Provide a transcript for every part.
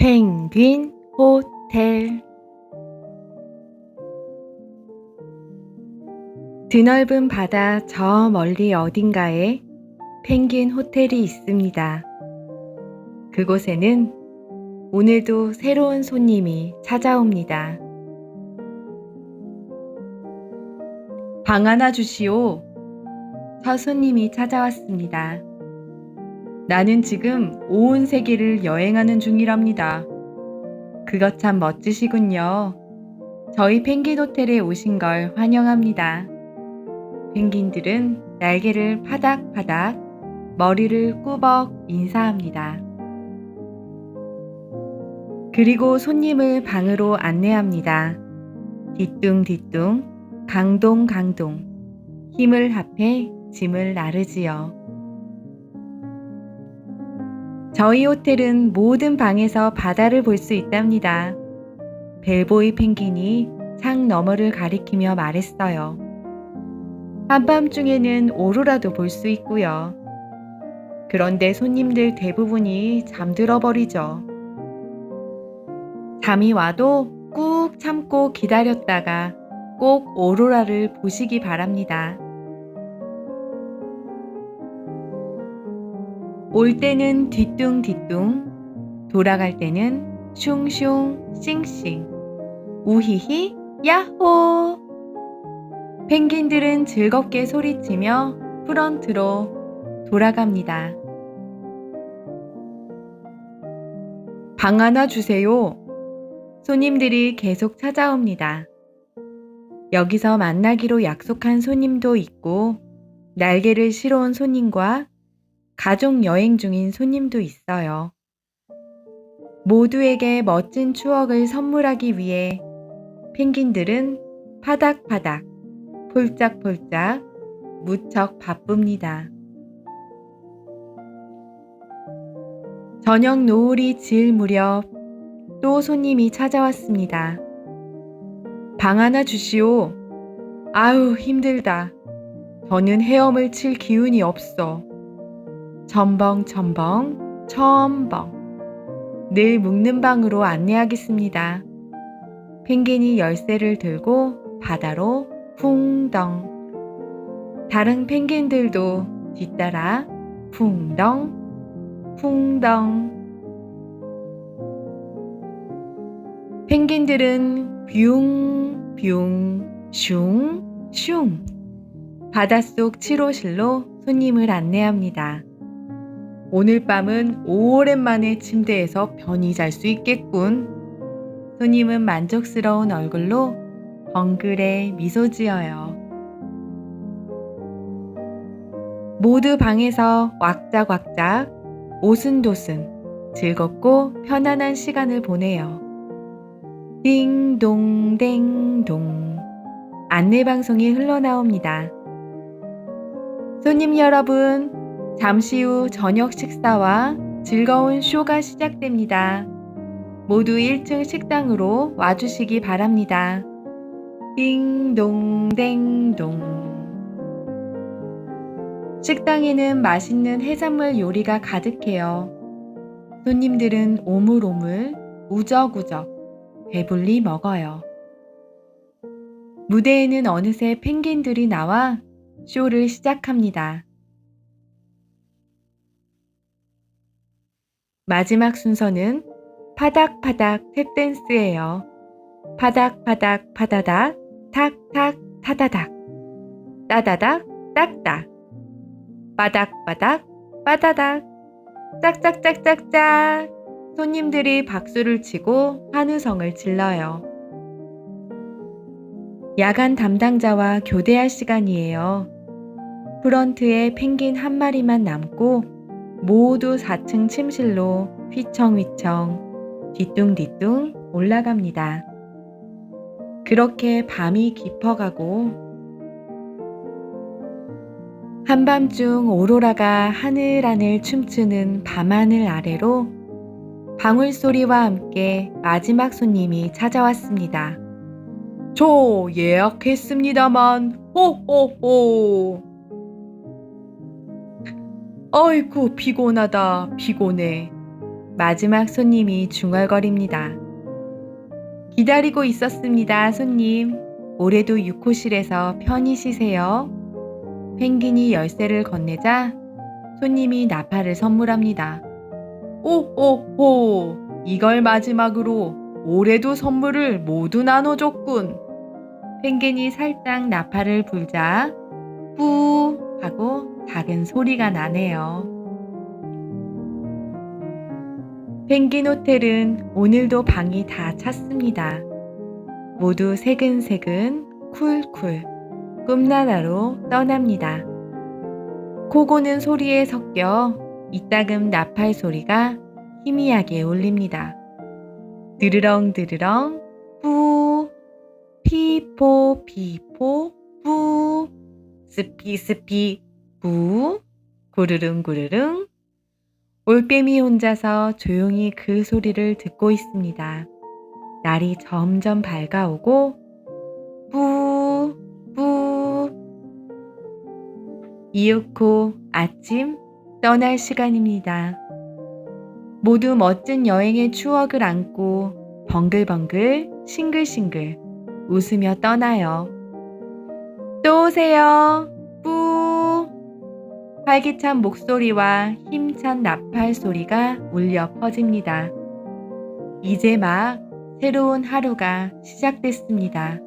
펭귄 호텔 드넓은 바다 저 멀리 어딘가에 펭귄 호텔이 있습니다. 그곳에는 오늘도 새로운 손님이 찾아옵니다. 방 하나 주시오. 첫 손님이 찾아왔습니다. 나는 지금 온 세계를 여행하는 중이랍니다. 그것 참 멋지시군요. 저희 펭귄 호텔에 오신 걸 환영합니다. 펭귄들은 날개를 파닥파닥, 머리를 꾸벅 인사합니다. 그리고 손님을 방으로 안내합니다. 뒤뚱뒤뚱, 강동강동, 힘을 합해 짐을 나르지요. 저희 호텔은 모든 방에서 바다를 볼 수 있답니다. 벨보이 펭귄이 창 너머를 가리키며 말했어요. 한밤중에는 오로라도 볼 수 있고요. 그런데 손님들 대부분이 잠들어 버리죠. 잠이 와도 꾹 참고 기다렸다가 꼭 오로라를 보시기 바랍니다. 올 때는 뒤뚱뒤뚱, 돌아갈 때는 슝슝 싱싱, 우히히 야호! 펭귄들은 즐겁게 소리치며 프런트로 돌아갑니다. 방 하나 주세요. 손님들이 계속 찾아옵니다. 여기서 만나기로 약속한 손님도 있고, 날개를 실어온 손님과 가족 여행 중인 손님도 있어요. 모두에게 멋진 추억을 선물하기 위해 펭귄들은 파닥파닥, 폴짝폴짝, 무척 바쁩니다. 저녁 노을이 질 무렵 또 손님이 찾아왔습니다. 방 하나 주시오. 아우, 힘들다. 저는 헤엄을 칠 기운이 없어. 첨벙첨벙, 첨벙. 늘 묵는 방으로 안내하겠습니다. 펭귄이 열쇠를 들고 바다로 풍덩. 다른 펭귄들도 뒤따라 풍덩, 풍덩. 펭귄들은 뷰웅, 뷰웅, 슝, 슝. 바닷속 7호실로 손님을 안내합니다. 오늘 밤은 오랜만에 침대에서 편히 잘 수 있겠군. 손님은 만족스러운 얼굴로 벙글에 미소 지어요. 모두 방에서 왁짝왁짝, 오순도순, 즐겁고 편안한 시간을 보내요. 띵동댕동. 안내방송이 흘러나옵니다. 손님 여러분, 잠시 후 저녁 식사와 즐거운 쇼가 시작됩니다. 모두 1층 식당으로 와주시기 바랍니다. 띵동댕동. 식당에는 맛있는 해산물 요리가 가득해요. 손님들은 오물오물, 우적우적, 배불리 먹어요. 무대에는 어느새 펭귄들이 나와 쇼를 시작합니다. 마지막 순서는 파닥파닥 탭댄스예요. 파닥파닥 파다닥 탁탁 타다닥 따다닥 딱딱 바닥바닥 빠다닥 짝짝짝짝짝 손님들이 박수를 치고 환우성을 질러요. 야간 담당자와 교대할 시간이에요. 프런트에 펭귄 한 마리만 남고 모두 4층 침실로 휘청휘청 뒤뚱뒤뚱 올라갑니다. 그렇게 밤이 깊어가고 한밤중 오로라가 하늘하늘 춤추는 밤하늘 아래로 방울 소리와 함께 마지막 손님이 찾아왔습니다. 저 예약했습니다만, 호호호. 어이구, 피곤하다, 피곤해. 마지막 손님이 중얼거립니다. 기다리고 있었습니다, 손님. 올해도 6호실에서 편히 쉬세요. 펭귄이 열쇠를 건네자 손님이 나팔을 선물합니다. 오호호! 이걸 마지막으로 올해도 선물을 모두 나눠줬군. 펭귄이 살짝 나팔을 불자 뿌 하고 작은 소리가 나네요. 펭귄 호텔은 오늘도 방이 다 찼습니다. 모두 새근새근 쿨쿨 꿈나라로 떠납니다. 코고는 소리에 섞여 이따금 나팔 소리가 희미하게 울립니다. 드르렁 드르렁 뿌 피포 피포 뿌 스피 스피 뿌 구르릉 구르릉 올빼미 혼자서 조용히 그 소리를 듣고 있습니다. 날이 점점 밝아오고 뿌, 뿌. 이윽고 아침 떠날 시간입니다. 모두 멋진 여행의 추억을 안고 벙글벙글 싱글싱글 웃으며 떠나요. 또 오세요. 뿌. 활기찬 목소리와 힘찬 나팔 소리가 울려 퍼집니다. 이제 막 새로운 하루가 시작됐습니다.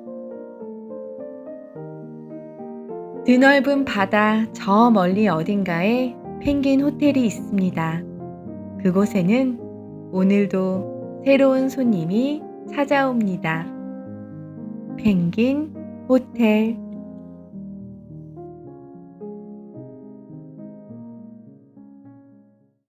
드넓은 바다 저 멀리 어딘가에 펭귄 호텔이 있습니다. 그곳에는 오늘도 새로운 손님이 찾아옵니다. 펭귄 호텔